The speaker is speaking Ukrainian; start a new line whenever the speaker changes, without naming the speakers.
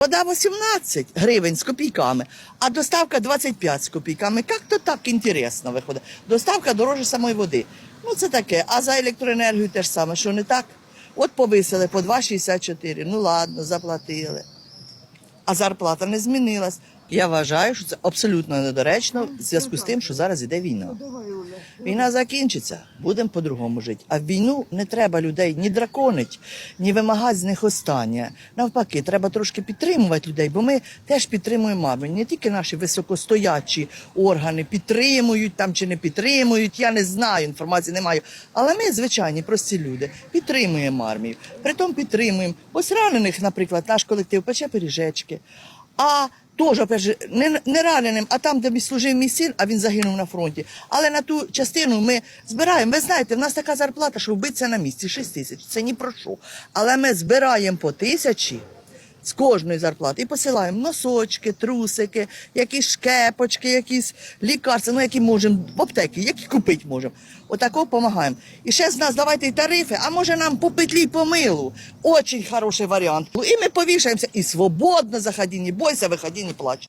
Вода 18 гривень з копійками, а доставка 25 з копійками. Як то так інтересно виходить? Доставка дороже самої води. Ну це таке. А за електроенергію теж саме, що не так? От повисили по 2,64. Ну ладно, заплатили. А зарплата не змінилась. Я вважаю, що це абсолютно недоречно в зв'язку з тим, що зараз іде війна. Війна закінчиться, будемо по-другому жити. А в війну не треба людей ні драконить, ні вимагати з них останнє. Навпаки, треба трошки підтримувати людей, бо ми теж підтримуємо маму. Не тільки наші високостоячі органи підтримують там чи не підтримують. Я не знаю, інформації не маю. Але ми, звичайні, прості люди, підтримуємо армію. Притом підтримуємо. Ось ранених, наприклад, наш колектив пече пиріжечки. А Теж, опять не, не раненим, а там, де служив мій син, а він загинув на фронті. Але на ту частину ми збираємо. Ви знаєте, в нас така зарплата, що вбиться на місці 6 тисяч. Це ні про що. Але ми збираємо по тисячі з кожної зарплати і посилаємо носочки, трусики, якісь шкепочки, якісь лікарства, ну які можемо в аптеки, які купити можемо. Отако допомагаємо. І ще з нас давайте тарифи, а може нам по петлі помилу. Очень хороший варіант. І ми повішаємося і свободно заходи, не бойся, виходи, не плач.